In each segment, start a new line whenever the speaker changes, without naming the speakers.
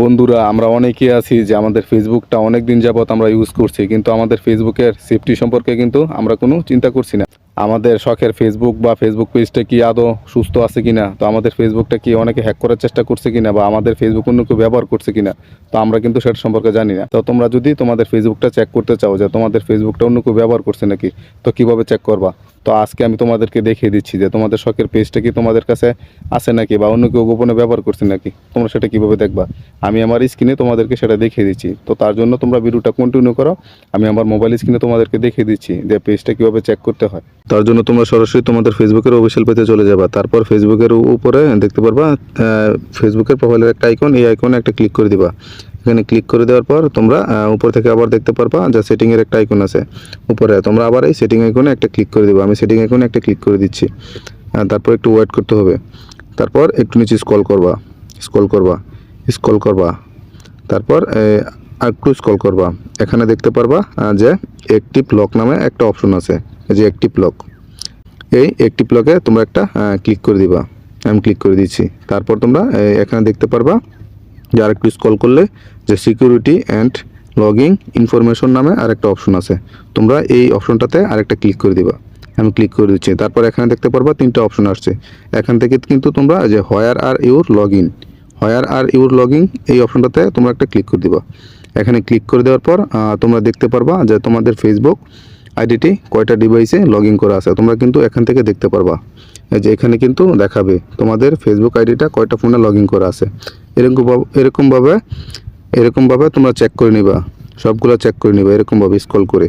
বন্ধুরা, আমরা অনেকে আছি যে আমাদের ফেসবুকটা অনেক দিন যাবত আমরা ইউজ করছি, কিন্তু আমাদের ফেসবুকের সেফটি সম্পর্কে কিন্তু আমরা কোনো চিন্তা করছি না। আমাদের শখের ফেসবুক বা ফেসবুক পেজটা কি আদৌ সুস্থ আছে কিনা? তো আমাদের ফেসবুকটা কি অনেকে হ্যাক করার চেষ্টা করছে কিনা বা আমাদের ফেসবুক অন্য কেউ ব্যবহার করছে কিনা? তো আমরা কিন্তু সেটা সম্পর্কে জানি না। তো তোমরা যদি তোমাদের ফেসবুকটা চেক করতে চাও যে তোমাদের ফেসবুকটা অন্য কেউ ব্যবহার করছে নাকি, তো কীভাবে চেক করবা? তো আজকে আমি তোমাদেরকে দেখিয়ে দিচ্ছি যে তোমাদের শখের পেজটা কি তোমাদের কাছে আছে নাকি বা অন্য কেউ গোপনে ব্যবহার করছে নাকি? তোমরা সেটা কীভাবে দেখবা? আমি আমার স্ক্রিনে তোমাদেরকে সেটা দেখিয়ে দিচ্ছি। তো তার জন্য তোমরা ভিডিওটা কন্টিনিউ করো। আমি আমার মোবাইল স্ক্রিনে তোমাদেরকে দেখিয়ে দিচ্ছি যে পেজটা কীভাবে চেক করতে হয়। তার জন্য তোমরা সরাসরি তোমাদের ফেসবুকের অফিসিয়াল পেজে চলে যাবা। তারপর ফেসবুকের উপরে দেখতে পারবা ফেসবুকের প্রোফাইলের একটা আইকন এই আইকনে একটা ক্লিক করে দিবা। এখানে ক্লিক করে দেওয়ার পর তোমরা উপর থেকে আবার দেখতে পারবা যে সেটিংয়ের একটা আইকন আছে উপরে। তোমরা আবার এই সেটিং আইকনে একটা ক্লিক করে দিবা। আমি সেটিং আইকনে একটা ক্লিক করে দিচ্ছি। তারপর একটু ওয়েট করতে হবে। তারপর একটু নিচে স্ক্রল করবা। স্ক্রল করবা। স্ক্রল করবা। তারপর এ, আরেকটু স্ক্রল করবা। এখানে দেখতে পারবা যে অ্যাক্টিভ লক নামে একটা অপশন আছে। যে অ্যাক্টিভ লক এই একটি লকে তোমরা একটা ক্লিক করে দিবা। আমি ক্লিক করে দিচ্ছি। তারপর তোমরা এখানে দেখতে পারবা যে আরেকটু স্ক্রল করলে যে সিকিউরিটি অ্যান্ড লগিং ইনফরমেশন নামে আরেকটা অপশন আছে। তোমরা এই অপশনটাতে আরেকটা ক্লিক করে দিবা। আমি ক্লিক করে দিচ্ছি। তারপর এখানে দেখতে পারবা তিনটা অপশন আসছে। এখান থেকে কিন্তু তোমরা যে where are your log in where are your logging এই অপশনটাতে তোমরা একটা ক্লিক করে দিবা। এখানে ক্লিক করে দেওয়ার পর তোমরা দেখতে পারবা যে তোমাদের ফেসবুক আইডিটি কয়টা ডিভাইসে লগ করা আছে, তোমরা কিন্তু এখান থেকে দেখতে পারবা। যে এখানে কিন্তু দেখাবে, তোমাদের ফেসবুক আইডিটা কয়টা ফোনে লগ করা আছে। এরকম এরকমভাবে এরকমভাবে তোমরা চেক করে নিবা, সবগুলো চেক করে নিবা এরকমভাবে স্ক্রল করে।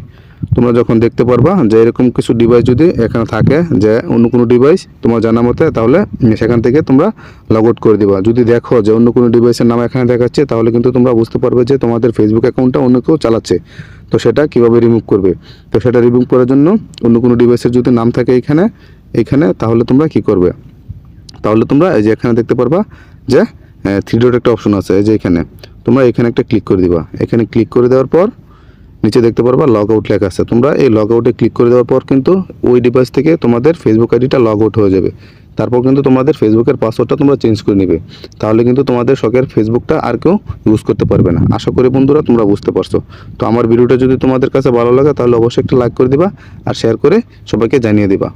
তোমরা যখন দেখতে পারবা যে এরকম কিছু ডিভাইস যদি এখানে থাকে, যে অন্য কোনো ডিভাইস তোমার জানা মতে, তাহলে সেখান থেকে তোমরা লগ আউট করে দিবা। যদি দেখো যে অন্য কোনো ডিভাইসের নাম এখানে দেখাচ্ছে, তাহলে কিন্তু তোমরা বুঝতে পারবে যে তোমাদের ফেসবুক অ্যাকাউন্টটা অন্য কেউ চালাচ্ছে। তো সেটা কীভাবে রিমুভ করবে? তো সেটা রিমুভ করার জন্য অন্য কোনো ডিভাইসের যদি নাম থাকে এইখানে এইখানে তাহলে তোমরা কি করবে? তাহলে তোমরা এই যে এখানে দেখতে পারবা যে থ্রি ডট একটা অপশন আছে, এই যে এখানে। তোমরা এখানে একটা ক্লিক করে দিবা। এখানে ক্লিক করে দেওয়ার পর নিচে দেখতে পারবা লগ আউট লেখা আছে। তোমরা এই লগ আউটে ক্লিক করে দেওয়ার পর কিন্তু ওই ডিভাইস থেকে তোমাদের ফেসবুক আইডিটা লগ আউট হয়ে যাবে। তারপর কিন্তু তোমাদের ফেসবুকের পাসওয়ার্ডটা তোমরা চেঞ্জ করে নেবে। তাহলে কিন্তু তোমাদের শখের ফেসবুকটা আর কেউ ইউজ করতে পারবে না। আশা করি বন্ধুরা তোমরা বুঝতে পারছ। তো আমার ভিডিওটা যদি তোমাদের কাছে ভালো লাগে তাহলে অবশ্যই একটা লাইক করে দিবা আর শেয়ার করে সবাইকে জানিয়ে দিবা।